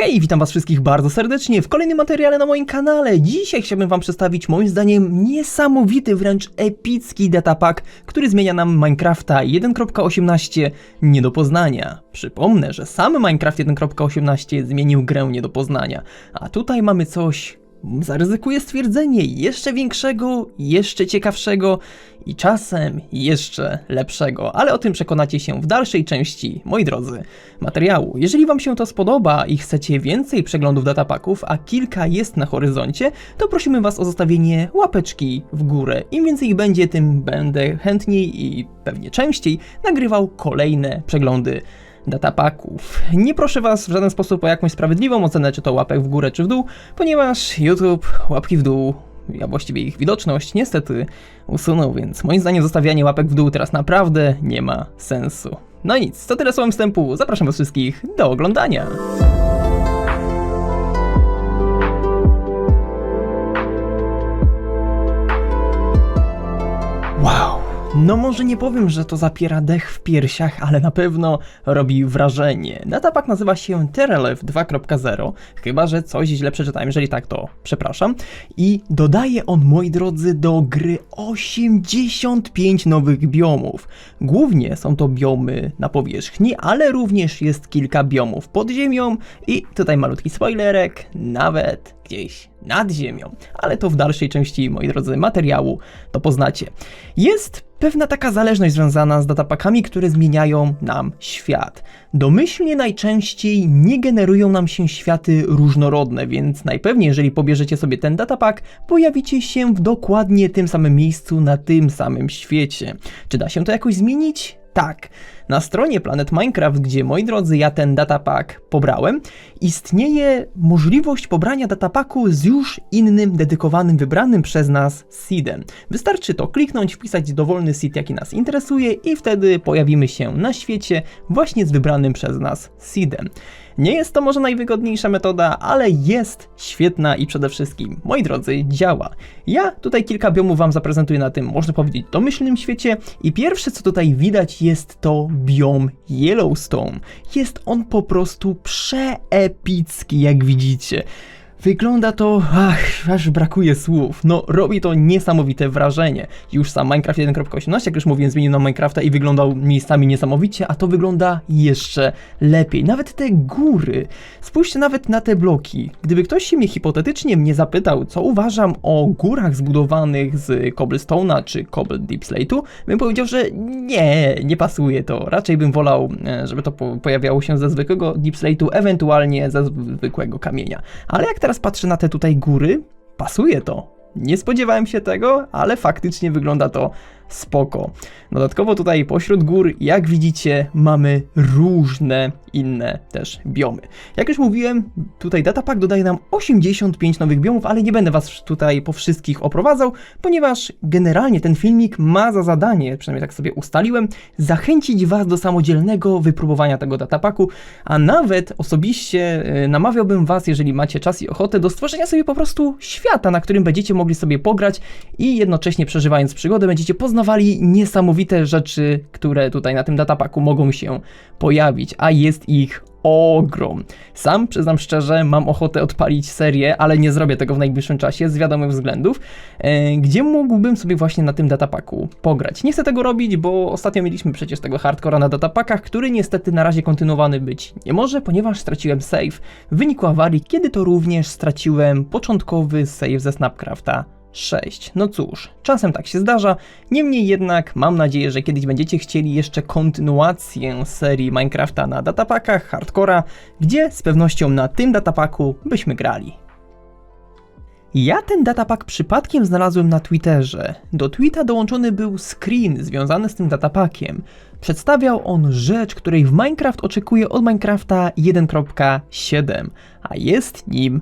Hej, witam was wszystkich bardzo serdecznie w kolejnym materiale na moim kanale. Dzisiaj chciałbym wam przedstawić moim zdaniem niesamowity, wręcz epicki datapack, który zmienia nam Minecrafta 1.18 nie do poznania. Przypomnę, że sam Minecraft 1.18 zmienił grę nie do poznania, a tutaj mamy coś Zaryzykuję stwierdzenie jeszcze większego, jeszcze ciekawszego i czasem jeszcze lepszego, ale o tym przekonacie się w dalszej części, moi drodzy, materiału. Jeżeli Wam się to spodoba i chcecie więcej przeglądów datapaków, a kilka jest na horyzoncie, to prosimy Was o zostawienie łapeczki w górę. Im więcej ich będzie, tym będę chętniej i pewnie częściej nagrywał kolejne przeglądy datapaków. Nie proszę Was w żaden sposób o jakąś sprawiedliwą ocenę, czy to łapek w górę, czy w dół, ponieważ YouTube łapki w dół, a właściwie ich widoczność niestety usunął, więc moim zdaniem zostawianie łapek w dół teraz naprawdę nie ma sensu. No nic, to tyle słowem wstępu, zapraszam Was wszystkich do oglądania. No może nie powiem, że to zapiera dech w piersiach, ale na pewno robi wrażenie. Datapack nazywa się Terelev 2.0, chyba że coś źle przeczytałem, jeżeli tak to przepraszam. I dodaje on, moi drodzy, do gry 85 nowych biomów. Głównie są to biomy na powierzchni, ale również jest kilka biomów pod ziemią i tutaj malutki spoilerek, nawet gdzieś nad ziemią. Ale to w dalszej części, moi drodzy, materiału to poznacie. Jest pewna taka zależność związana z datapakami, które zmieniają nam świat. Domyślnie najczęściej nie generują nam się światy różnorodne, więc najpewniej, jeżeli pobierzecie sobie ten datapak, pojawicie się w dokładnie tym samym miejscu na tym samym świecie. Czy da się to jakoś zmienić? Tak. Na stronie Planet Minecraft, gdzie moi drodzy, ja ten datapak pobrałem, istnieje możliwość pobrania datapaku z już innym, dedykowanym, wybranym przez nas seedem. Wystarczy to kliknąć, wpisać dowolny seed, jaki nas interesuje i wtedy pojawimy się na świecie właśnie z wybranym przez nas seedem. Nie jest to może najwygodniejsza metoda, ale jest świetna i przede wszystkim, moi drodzy, działa. Ja tutaj kilka biomów Wam zaprezentuję na tym, można powiedzieć, domyślnym świecie i pierwsze co tutaj widać jest to biom Yellowstone. Jest on po prostu przeepicki, jak widzicie. Wygląda to, ach, aż brakuje słów. No, robi to niesamowite wrażenie. Już sam Minecraft 1.18, jak już mówiłem, zmienił na Minecrafta i wyglądał miejscami niesamowicie, a to wygląda jeszcze lepiej. Nawet te góry. Spójrzcie nawet na te bloki. Gdyby ktoś się mnie hipotetycznie mnie zapytał, co uważam o górach zbudowanych z cobblestone'a czy cobble deep slate'u, bym powiedział, że nie, nie pasuje to. Raczej bym wolał, e, żeby to po pojawiało się ze zwykłego deep slate'u, ewentualnie ze zwykłego kamienia. Ale jak teraz patrzę na te tutaj góry, pasuje to. Nie spodziewałem się tego, ale faktycznie wygląda to spoko. Dodatkowo tutaj pośród gór, jak widzicie, mamy różne inne też biomy. Jak już mówiłem, tutaj datapack dodaje nam 85 nowych biomów, ale nie będę was tutaj po wszystkich oprowadzał, ponieważ generalnie ten filmik ma za zadanie, przynajmniej tak sobie ustaliłem, zachęcić was do samodzielnego wypróbowania tego datapacku, a nawet osobiście e, namawiałbym was, jeżeli macie czas i ochotę, do stworzenia sobie po prostu świata, na którym będziecie mogli sobie pograć i jednocześnie przeżywając przygodę będziecie poznawali niesamowite rzeczy, które tutaj na tym datapacku mogą się pojawić, a jest ich ogrom. Sam przyznam szczerze, mam ochotę odpalić serię, ale nie zrobię tego w najbliższym czasie z wiadomych względów, e, gdzie mógłbym sobie właśnie na tym datapaku pograć. Nie chcę tego robić, bo ostatnio mieliśmy przecież tego hardcora na datapakach, który niestety na razie kontynuowany być nie może, ponieważ straciłem save w wyniku awarii, kiedy to również straciłem początkowy save ze Snapcrafta 6. No cóż, czasem tak się zdarza. Niemniej jednak mam nadzieję, że kiedyś będziecie chcieli jeszcze kontynuację serii Minecrafta na datapakach hardcora, gdzie z pewnością na tym datapaku byśmy grali. Ja ten datapak przypadkiem znalazłem na Twitterze. Do tweeta dołączony był screen związany z tym datapakiem. Przedstawiał on rzecz, której w Minecraft oczekuje od Minecrafta 1.7, a jest nim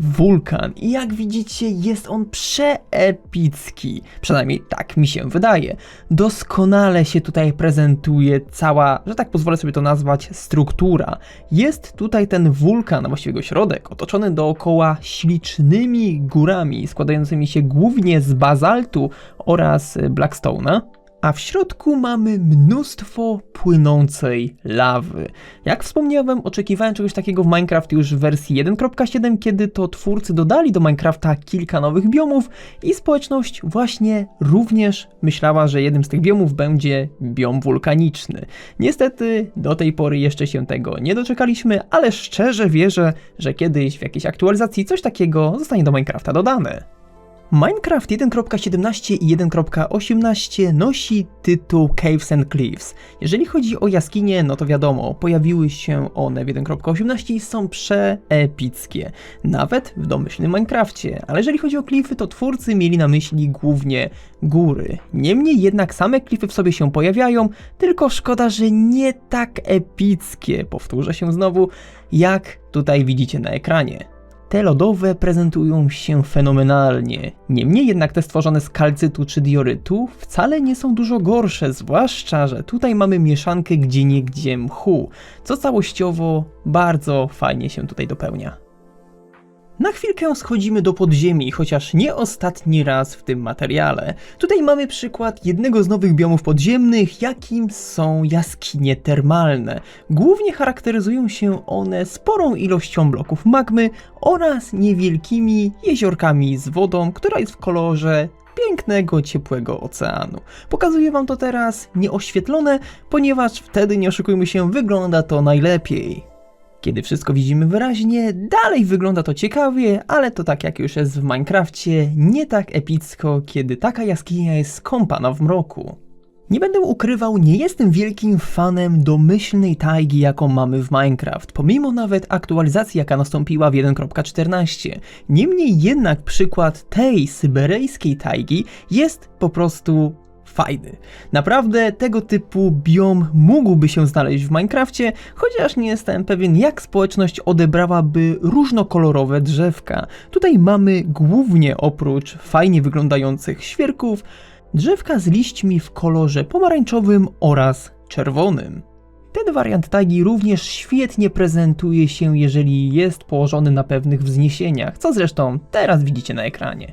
wulkan. I jak widzicie, jest on przeepicki. Przynajmniej tak mi się wydaje. Doskonale się tutaj prezentuje cała, że tak pozwolę sobie to nazwać, struktura. Jest tutaj ten wulkan, właściwie jego środek, otoczony dookoła ślicznymi górami, składającymi się głównie z bazaltu oraz Blackstone'a. A w środku mamy mnóstwo płynącej lawy. Jak wspomniałem, oczekiwałem czegoś takiego w Minecraft już w wersji 1.7, kiedy to twórcy dodali do Minecrafta kilka nowych biomów i społeczność właśnie również myślała, że jednym z tych biomów będzie biom wulkaniczny. Niestety do tej pory jeszcze się tego nie doczekaliśmy, ale szczerze wierzę, że kiedyś w jakiejś aktualizacji coś takiego zostanie do Minecrafta dodane. Minecraft 1.17 i 1.18 nosi tytuł Caves and Cliffs. Jeżeli chodzi o jaskinie, no to wiadomo, pojawiły się one w 1.18 i są przeepickie, nawet w domyślnym Minecrafcie. Ale jeżeli chodzi o klify, to twórcy mieli na myśli głównie góry. Niemniej jednak same klify w sobie się pojawiają, tylko szkoda, że nie tak epickie, powtórzę się znowu, jak tutaj widzicie na ekranie. Te lodowe prezentują się fenomenalnie. Niemniej jednak te stworzone z kalcytu czy diorytu wcale nie są dużo gorsze, zwłaszcza, że tutaj mamy mieszankę gdzie niegdzie mchu, co całościowo bardzo fajnie się tutaj dopełnia. Na chwilkę schodzimy do podziemi, chociaż nie ostatni raz w tym materiale. Tutaj mamy przykład jednego z nowych biomów podziemnych, jakim są jaskinie termalne. Głównie charakteryzują się one sporą ilością bloków magmy oraz niewielkimi jeziorkami z wodą, która jest w kolorze pięknego, ciepłego oceanu. Pokazuję wam to teraz nieoświetlone, ponieważ wtedy, nie oszukujmy się, wygląda to najlepiej. Kiedy wszystko widzimy wyraźnie, dalej wygląda to ciekawie, ale to tak jak już jest w Minecrafcie, nie tak epicko, kiedy taka jaskinia jest skąpana w mroku. Nie będę ukrywał, nie jestem wielkim fanem domyślnej tajgi, jaką mamy w Minecraft, pomimo nawet aktualizacji, jaka nastąpiła w 1.14. Niemniej jednak przykład tej syberyjskiej tajgi jest po prostu fajny. Naprawdę tego typu biom mógłby się znaleźć w Minecrafcie, chociaż nie jestem pewien jak społeczność odebrałaby różnokolorowe drzewka. Tutaj mamy głównie oprócz fajnie wyglądających świerków, drzewka z liśćmi w kolorze pomarańczowym oraz czerwonym. Ten wariant tagi również świetnie prezentuje się, jeżeli jest położony na pewnych wzniesieniach, co zresztą teraz widzicie na ekranie.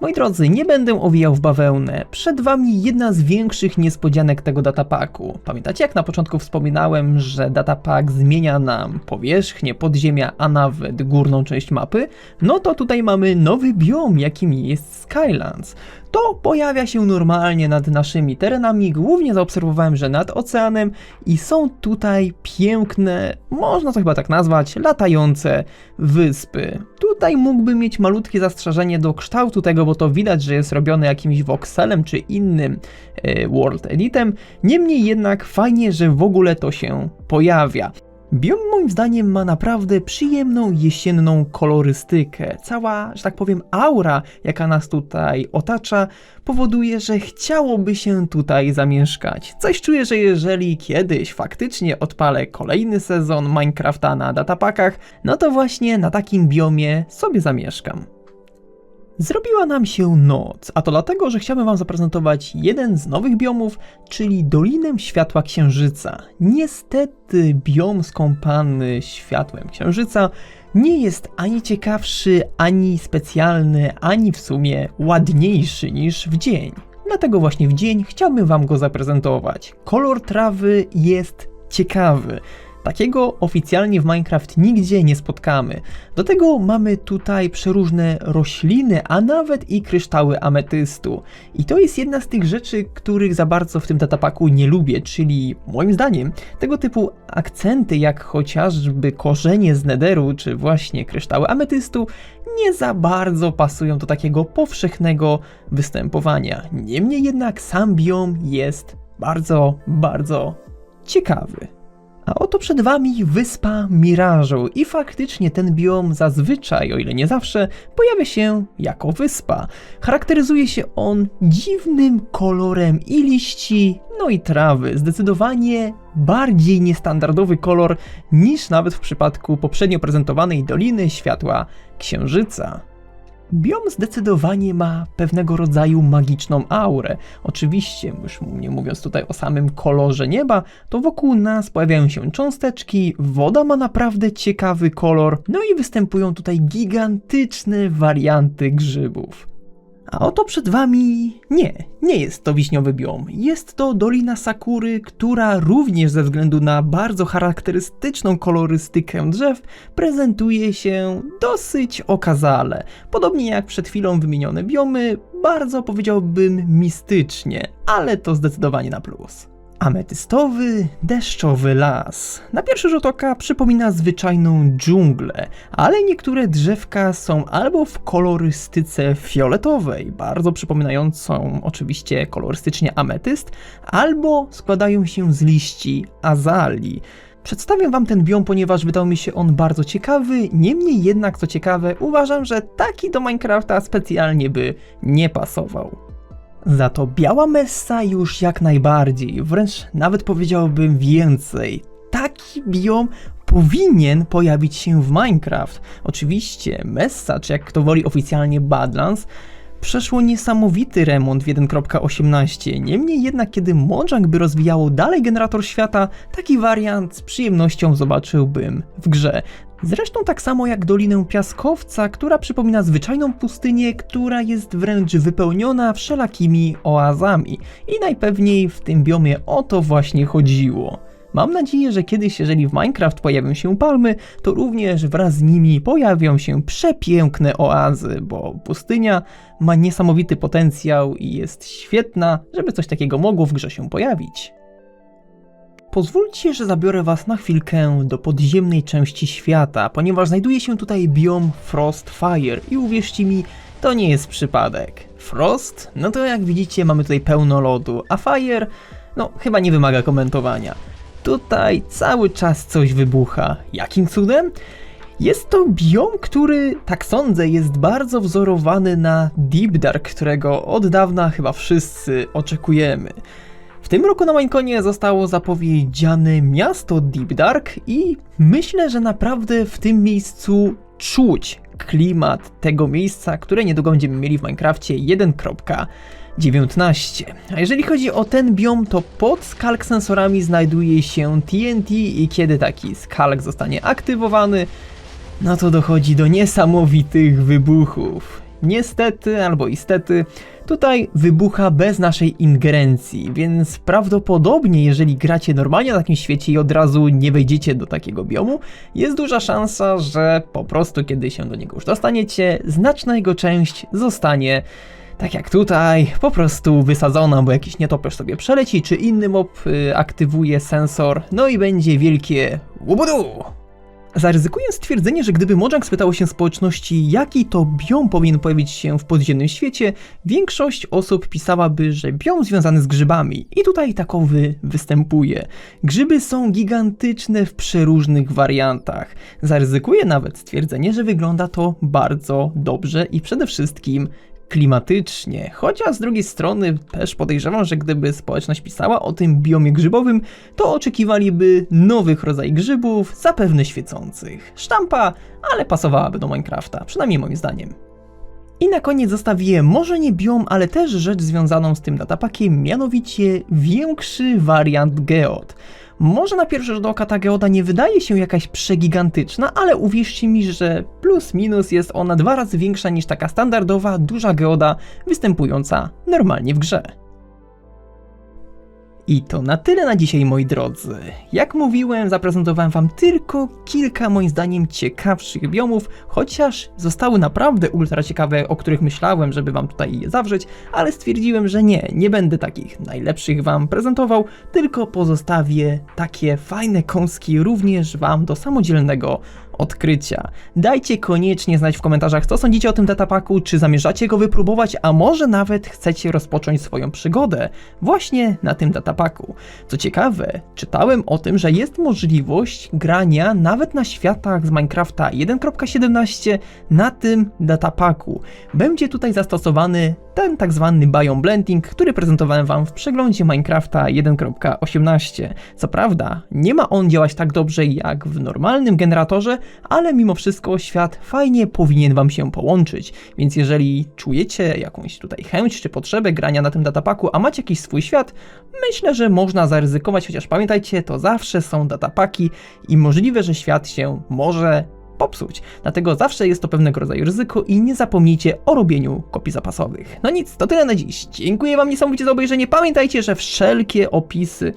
Moi drodzy, nie będę owijał w bawełnę. Przed wami jedna z większych niespodzianek tego datapaku. Pamiętacie jak na początku wspominałem, że datapak zmienia nam powierzchnię, podziemia, a nawet górną część mapy? No to tutaj mamy nowy biom, jakim jest Skylands to pojawia się normalnie nad naszymi terenami. Głównie zaobserwowałem, że nad oceanem i są tutaj piękne, można to chyba tak nazwać, latające wyspy. Tutaj mógłbym mieć malutkie zastrzeżenie do kształtu tego, bo to widać, że jest robione jakimś voxelem czy innym e, World Editem. Niemniej jednak fajnie, że w ogóle to się pojawia. Biom moim zdaniem ma naprawdę przyjemną jesienną kolorystykę. Cała, że tak powiem, aura, jaka nas tutaj otacza, powoduje, że chciałoby się tutaj zamieszkać. Coś czuję, że jeżeli kiedyś faktycznie odpalę kolejny sezon Minecrafta na datapakach, no to właśnie na takim biomie sobie zamieszkam. Zrobiła nam się noc, a to dlatego, że chciałbym Wam zaprezentować jeden z nowych biomów, czyli Dolinę Światła Księżyca. Niestety biom skąpany światłem Księżyca nie jest ani ciekawszy, ani specjalny, ani w sumie ładniejszy niż w dzień. Dlatego właśnie w dzień chciałbym Wam go zaprezentować. Kolor trawy jest ciekawy. Takiego oficjalnie w Minecraft nigdzie nie spotkamy. Do tego mamy tutaj przeróżne rośliny, a nawet i kryształy ametystu. I to jest jedna z tych rzeczy, których za bardzo w tym datapaku nie lubię, czyli moim zdaniem tego typu akcenty jak chociażby korzenie z nederu, czy właśnie kryształy ametystu nie za bardzo pasują do takiego powszechnego występowania. Niemniej jednak sam biom jest bardzo, bardzo ciekawy. A oto przed wami wyspa Mirażu i faktycznie ten biom zazwyczaj, o ile nie zawsze, pojawia się jako wyspa. Charakteryzuje się on dziwnym kolorem i liści, no i trawy. Zdecydowanie bardziej niestandardowy kolor niż nawet w przypadku poprzednio prezentowanej Doliny Światła Księżyca. Biom zdecydowanie ma pewnego rodzaju magiczną aurę. Oczywiście, już nie mówiąc tutaj o samym kolorze nieba, to wokół nas pojawiają się cząsteczki, woda ma naprawdę ciekawy kolor, no i występują tutaj gigantyczne warianty grzybów. A oto przed wami nie, nie jest to wiśniowy biom. Jest to Dolina Sakury, która również ze względu na bardzo charakterystyczną kolorystykę drzew prezentuje się dosyć okazale. Podobnie jak przed chwilą wymienione biomy, bardzo powiedziałbym mistycznie, ale to zdecydowanie na plus. Ametystowy, deszczowy las. Na pierwszy rzut oka przypomina zwyczajną dżunglę, ale niektóre drzewka są albo w kolorystyce fioletowej, bardzo przypominającą oczywiście kolorystycznie ametyst, albo składają się z liści azalii. Przedstawię wam ten biom, ponieważ wydał mi się on bardzo ciekawy, niemniej jednak co ciekawe, uważam, że taki do Minecrafta specjalnie by nie pasował. Za to biała messa już jak najbardziej, wręcz nawet powiedziałbym więcej. Taki biom powinien pojawić się w Minecraft. Oczywiście Messa, czy jak kto woli oficjalnie Badlands, przeszło niesamowity remont w 1.18. Niemniej jednak, kiedy Mojang by rozwijało dalej generator świata, taki wariant z przyjemnością zobaczyłbym w grze. Zresztą tak samo jak Dolinę Piaskowca, która przypomina zwyczajną pustynię, która jest wręcz wypełniona wszelakimi oazami. I najpewniej w tym biomie o to właśnie chodziło. Mam nadzieję, że kiedyś, jeżeli w Minecraft pojawią się palmy, to również wraz z nimi pojawią się przepiękne oazy, bo pustynia ma niesamowity potencjał i jest świetna, żeby coś takiego mogło w grze się pojawić. Pozwólcie, że zabiorę Was na chwilkę do podziemnej części świata, ponieważ znajduje się tutaj biom Frost Fire i uwierzcie mi, to nie jest przypadek. Frost? No to jak widzicie mamy tutaj pełno lodu, a Fire? No chyba nie wymaga komentowania. Tutaj cały czas coś wybucha. Jakim cudem? Jest to biom, który, tak sądzę, jest bardzo wzorowany na Deep Dark, którego od dawna chyba wszyscy oczekujemy. W tym roku na Minecon zostało zapowiedziane miasto Deep Dark i myślę, że naprawdę w tym miejscu czuć klimat tego miejsca, które niedługo będziemy mieli w Minecrafcie 1.19. A jeżeli chodzi o ten biom, to pod skalk sensorami znajduje się TNT i kiedy taki skalk zostanie aktywowany, no to dochodzi do niesamowitych wybuchów. Niestety albo istety, tutaj wybucha bez naszej ingerencji, więc prawdopodobnie jeżeli gracie normalnie na takim świecie i od razu nie wejdziecie do takiego biomu, jest duża szansa, że po prostu kiedy się do niego już dostaniecie, znaczna jego część zostanie tak jak tutaj, po prostu wysadzona, bo jakiś nietoperz sobie przeleci, czy inny mob y, aktywuje sensor, no i będzie wielkie łubudu! Zaryzykuję stwierdzenie, że gdyby Mojang spytało się społeczności, jaki to biom powinien pojawić się w podziemnym świecie, większość osób pisałaby, że biom związany z grzybami. I tutaj takowy występuje. Grzyby są gigantyczne w przeróżnych wariantach. Zaryzykuję nawet stwierdzenie, że wygląda to bardzo dobrze i przede wszystkim klimatycznie. Chociaż z drugiej strony też podejrzewam, że gdyby społeczność pisała o tym biomie grzybowym, to oczekiwaliby nowych rodzajów grzybów, zapewne świecących. Sztampa, ale pasowałaby do Minecrafta, przynajmniej moim zdaniem. I na koniec zostawię może nie biom, ale też rzecz związaną z tym datapakiem, mianowicie większy wariant geod. Może na pierwszy rzut oka ta geoda nie wydaje się jakaś przegigantyczna, ale uwierzcie mi, że plus minus jest ona dwa razy większa niż taka standardowa, duża geoda występująca normalnie w grze. I to na tyle na dzisiaj, moi drodzy. Jak mówiłem, zaprezentowałem wam tylko kilka, moim zdaniem, ciekawszych biomów, chociaż zostały naprawdę ultra ciekawe, o których myślałem, żeby wam tutaj je zawrzeć, ale stwierdziłem, że nie, nie będę takich najlepszych wam prezentował, tylko pozostawię takie fajne kąski również wam do samodzielnego odkrycia. Dajcie koniecznie znać w komentarzach, co sądzicie o tym datapaku, czy zamierzacie go wypróbować, a może nawet chcecie rozpocząć swoją przygodę właśnie na tym datapaku. Co ciekawe, czytałem o tym, że jest możliwość grania nawet na światach z Minecrafta 1.17 na tym datapaku. Będzie tutaj zastosowany ten tak zwany biome blending, który prezentowałem wam w przeglądzie Minecrafta 1.18. Co prawda, nie ma on działać tak dobrze jak w normalnym generatorze, ale mimo wszystko świat fajnie powinien wam się połączyć, więc jeżeli czujecie jakąś tutaj chęć czy potrzebę grania na tym datapaku, a macie jakiś swój świat, myślę, że można zaryzykować, chociaż pamiętajcie, to zawsze są datapaki i możliwe, że świat się może popsuć. Dlatego zawsze jest to pewnego rodzaju ryzyko i nie zapomnijcie o robieniu kopii zapasowych. No nic, to tyle na dziś. Dziękuję Wam niesamowicie za obejrzenie. Pamiętajcie, że wszelkie opisy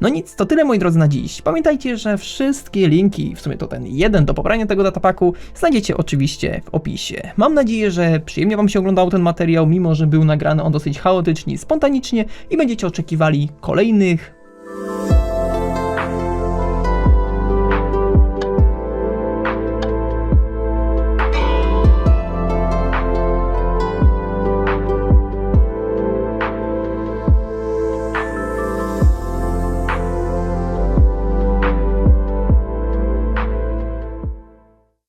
no nic, to tyle moi drodzy na dziś. Pamiętajcie, że wszystkie linki, w sumie to ten jeden do pobrania tego datapaku, znajdziecie oczywiście w opisie. Mam nadzieję, że przyjemnie Wam się oglądał ten materiał, mimo że był nagrany on dosyć chaotycznie spontanicznie i będziecie oczekiwali kolejnych